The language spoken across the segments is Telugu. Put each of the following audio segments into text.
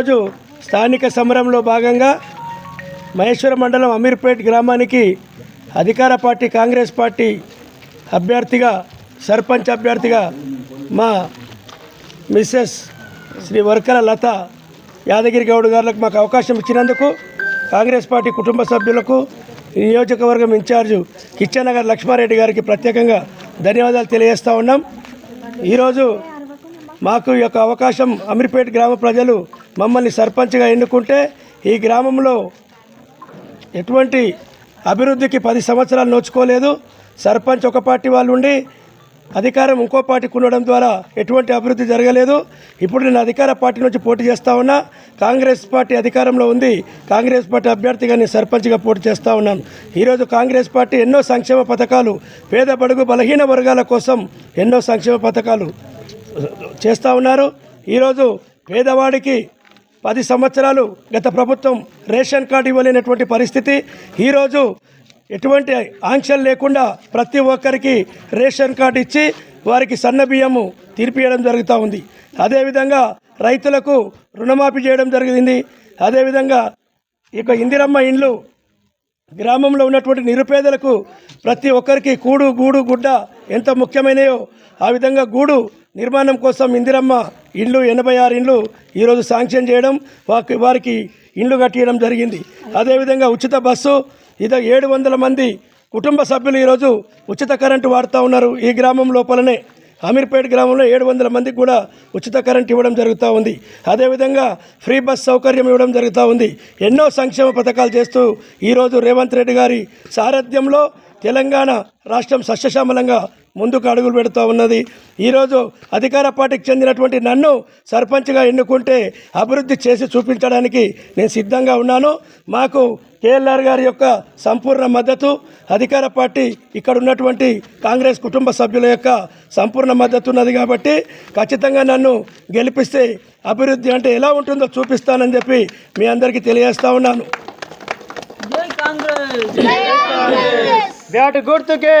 రోజు స్థానిక సమరంలో భాగంగా మహేశ్వర మండలం అమీర్పేట్ గ్రామానికి అధికార పార్టీ కాంగ్రెస్ పార్టీ అభ్యర్థిగా సర్పంచ్ అభ్యర్థిగా మా మిస్సెస్ శ్రీ వర్కల లత యాదగిరి గౌడ్ గారులకు మాకు అవకాశం ఇచ్చినందుకు కాంగ్రెస్ పార్టీ కుటుంబ సభ్యులకు నియోజకవర్గం ఇన్ఛార్జు కిచ్చనగర్ లక్ష్మారెడ్డి గారికి ప్రత్యేకంగా ధన్యవాదాలు తెలియజేస్తూ ఉన్నాం. ఈరోజు మాకు ఈ యొక్క అవకాశం అమీర్పేట గ్రామ ప్రజలు మమ్మల్ని సర్పంచ్గా ఎన్నుకుంటే ఈ గ్రామంలో ఎటువంటి అభివృద్ధికి పది సంవత్సరాలు నోచుకోలేదు. సర్పంచ్ ఒక పార్టీ వాళ్ళు ఉండి అధికారం ఇంకో పార్టీకి ఉండడం ద్వారా ఎటువంటి అభివృద్ధి జరగలేదు. ఇప్పుడు నేను అధికార పార్టీ నుంచి పోటీ చేస్తా ఉన్నా. కాంగ్రెస్ పార్టీ అధికారంలో ఉంది. కాంగ్రెస్ పార్టీ అభ్యర్థిగా నేను సర్పంచ్గా పోటీ చేస్తూ ఉన్నాను. ఈరోజు కాంగ్రెస్ పార్టీ ఎన్నో సంక్షేమ పథకాలు పేద బడుగు బలహీన వర్గాల కోసం ఎన్నో సంక్షేమ పథకాలు చేస్తూ ఉన్నారు. ఈరోజు పేదవాడికి పది సంవత్సరాలు గత ప్రభుత్వం రేషన్ కార్డు ఇవ్వలేనటువంటి పరిస్థితి. ఈరోజు ఎటువంటి ఆంక్షలు లేకుండా ప్రతి ఒక్కరికి రేషన్ కార్డు ఇచ్చి వారికి సన్న బియ్యము తీర్పియడం జరుగుతూ ఉంది. అదేవిధంగా రైతులకు రుణమాఫీ చేయడం జరిగింది. అదేవిధంగా ఇక ఇందిరమ్మ ఇండ్లు గ్రామంలో ఉన్నటువంటి నిరుపేదలకు ప్రతి ఒక్కరికి కూడు గూడు గుడ్డ ఎంత ముఖ్యమైనయో ఆ విధంగా గూడు నిర్మాణం కోసం ఇందిరమ్మ ఇండ్లు ఎనభై ఆరు ఇండ్లు ఈరోజు శాంక్షన్ చేయడం వాకి వారికి ఇండ్లు కట్టియడం జరిగింది. అదేవిధంగా ఉచిత బస్సు ఇద ఏడు వందల మంది కుటుంబ సభ్యులు ఈరోజు ఉచిత కరెంటు వాడుతూ ఉన్నారు ఈ గ్రామం లోపలనే. అమీర్పేట్ గ్రామంలో ఏడు వందల మందికి కూడా ఉచిత కరెంట్ ఇవ్వడం జరుగుతూ ఉంది. అదేవిధంగా ఫ్రీ బస్ సౌకర్యం ఇవ్వడం జరుగుతూ ఉంది. ఎన్నో సంక్షేమ పథకాలు చేస్తూ ఈరోజు రేవంత్ రెడ్డి గారి సారథ్యంలో తెలంగాణ రాష్ట్రం సస్యశ్యామలంగా ముందుకు అడుగులు పెడుతూ ఉన్నది. ఈరోజు అధికార పార్టీకి చెందినటువంటి నన్ను సర్పంచ్గా ఎన్నుకుంటే అభివృద్ధి చేసి చూపించడానికి నేను సిద్ధంగా ఉన్నాను. మాకు కేఎల్ఆర్ గారి యొక్క సంపూర్ణ మద్దతు అధికార పార్టీ ఇక్కడ ఉన్నటువంటి కాంగ్రెస్ కుటుంబ సభ్యుల యొక్క సంపూర్ణ మద్దతు ఉన్నది కాబట్టి ఖచ్చితంగా నన్ను గెలిపిస్తే అభివృద్ధి అంటే ఎలా ఉంటుందో చూపిస్తానని చెప్పి మీ అందరికీ తెలియజేస్తా ఉన్నాను. జై కాంగ్రెస్! బ్యాట్ గుర్తుకే.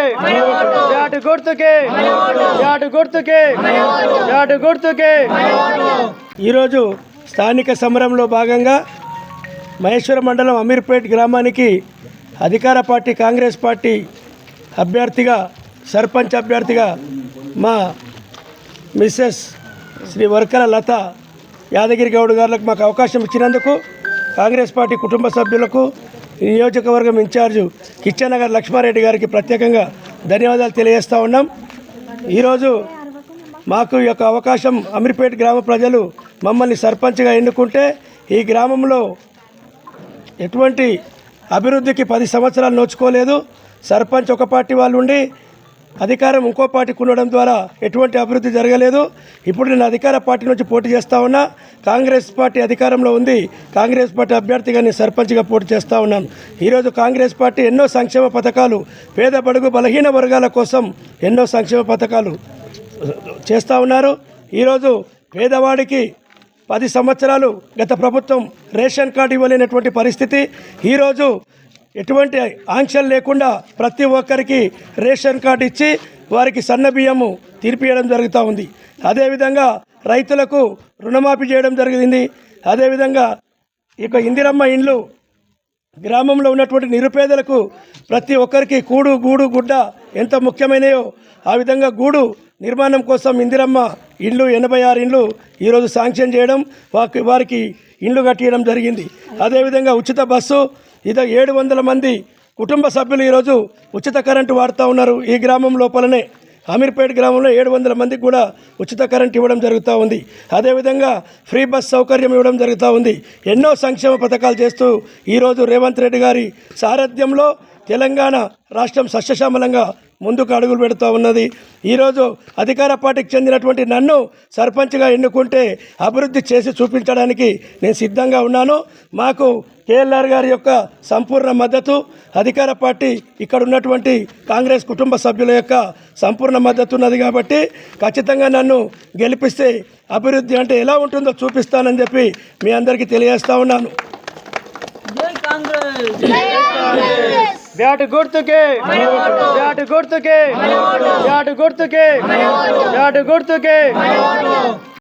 బ్యాట్ గుర్తుకే. బ్యాట్ గుర్తుకే. బ్యాట్ గుర్తుకే. ఈరోజు స్థానిక సమరంలో భాగంగా మహేశ్వర మండలం అమీర్పేట్ గ్రామానికి అధికార పార్టీ కాంగ్రెస్ పార్టీ అభ్యర్థిగా సర్పంచ్ అభ్యర్థిగా మా మిస్సెస్ శ్రీ వర్కల లత యాదగిరి గౌడ్ గారులకు మాకు అవకాశం ఇచ్చినందుకు కాంగ్రెస్ పార్టీ కుటుంబ సభ్యులకు నియోజకవర్గం ఇన్ఛార్జు కిచ్చనగర్ లక్ష్మారెడ్డి గారికి ప్రత్యేకంగా ధన్యవాదాలు తెలియజేస్తూ ఉన్నాం. ఈరోజు మాకు ఈ యొక్క అవకాశం అమీర్పేట్ గ్రామ ప్రజలు మమ్మల్ని సర్పంచ్గా ఎన్నుకుంటే ఈ గ్రామంలో ఎటువంటి అభివృద్ధికి పది సంవత్సరాలు నోచుకోలేదు. సర్పంచ్ ఒక పార్టీ వాళ్ళు ఉండి అధికారం ఇంకో పార్టీకి ఉండడం ద్వారా ఎటువంటి అభివృద్ధి జరగలేదు. ఇప్పుడు నేను అధికార పార్టీ నుంచి పోటీ చేస్తా ఉన్నా. కాంగ్రెస్ పార్టీ అధికారంలో ఉంది. కాంగ్రెస్ పార్టీ అభ్యర్థిగా నేను సర్పంచ్గా పోటీ చేస్తా ఉన్నాను. ఈరోజు కాంగ్రెస్ పార్టీ ఎన్నో సంక్షేమ పథకాలు పేద బడుగు బలహీన వర్గాల కోసం ఎన్నో సంక్షేమ పథకాలు చేస్తూ ఉన్నారు. ఈరోజు పేదవాడికి పది సంవత్సరాలు గత ప్రభుత్వం రేషన్ కార్డు ఇవ్వలేనటువంటి పరిస్థితి. ఈరోజు ఎటువంటి ఆంక్షలు లేకుండా ప్రతి ఒక్కరికి రేషన్ కార్డు ఇచ్చి వారికి సన్న బియ్యము తీర్పియడం జరుగుతూ ఉంది. అదేవిధంగా రైతులకు రుణమాఫీ చేయడం జరిగింది. అదేవిధంగా ఇక ఇందిరమ్మ ఇండ్లు గ్రామంలో ఉన్నటువంటి నిరుపేదలకు ప్రతి ఒక్కరికి కూడు గూడు గుడ్డ ఎంత ముఖ్యమైనయో ఆ విధంగా గూడు నిర్మాణం కోసం ఇందిరమ్మ ఇండ్లు ఎనభై ఆరు ఇండ్లు ఈరోజు శాంక్షన్ చేయడం వారికి ఇండ్లు కట్టియడం జరిగింది. అదేవిధంగా ఉచిత బస్సు ఇదో ఏడు వందల మంది కుటుంబ సభ్యులు ఈరోజు ఉచిత కరెంటు వాడుతూ ఉన్నారు ఈ గ్రామం లోపలనే. అమీర్పేట్ గ్రామంలో ఏడు వందల మందికి కూడా ఉచిత కరెంట్ ఇవ్వడం జరుగుతూ ఉంది. అదేవిధంగా ఫ్రీ బస్ సౌకర్యం ఇవ్వడం జరుగుతూ ఉంది. ఎన్నో సంక్షేమ పథకాలు చేస్తూ ఈరోజు రేవంత్ రెడ్డి గారి సారథ్యంలో తెలంగాణ రాష్ట్రం సస్యశ్యామలంగా ముందుకు అడుగులు పెడుతూ ఉన్నది. ఈరోజు అధికార పార్టీకి చెందినటువంటి నన్ను సర్పంచ్గా ఎన్నుకుంటే అభివృద్ధి చేసి చూపించడానికి నేను సిద్ధంగా ఉన్నాను. మాకు కేఎల్ఆర్ గారి యొక్క సంపూర్ణ మద్దతు అధికార పార్టీ ఇక్కడ ఉన్నటువంటి కాంగ్రెస్ కుటుంబ సభ్యుల యొక్క సంపూర్ణ మద్దతు ఉన్నది కాబట్టి ఖచ్చితంగా నన్ను గెలిపిస్తే అభివృద్ధి అంటే ఎలా ఉంటుందో చూపిస్తానని చెప్పి మీ అందరికీ తెలియజేస్తా ఉన్నాను. కాంగ్రెస్! బ్యాట్ గుర్తుకే. బ్యాట్ గుర్తుకే. బ్యాట్ గుర్తుకే. బ్యాట్ గుర్తుకే.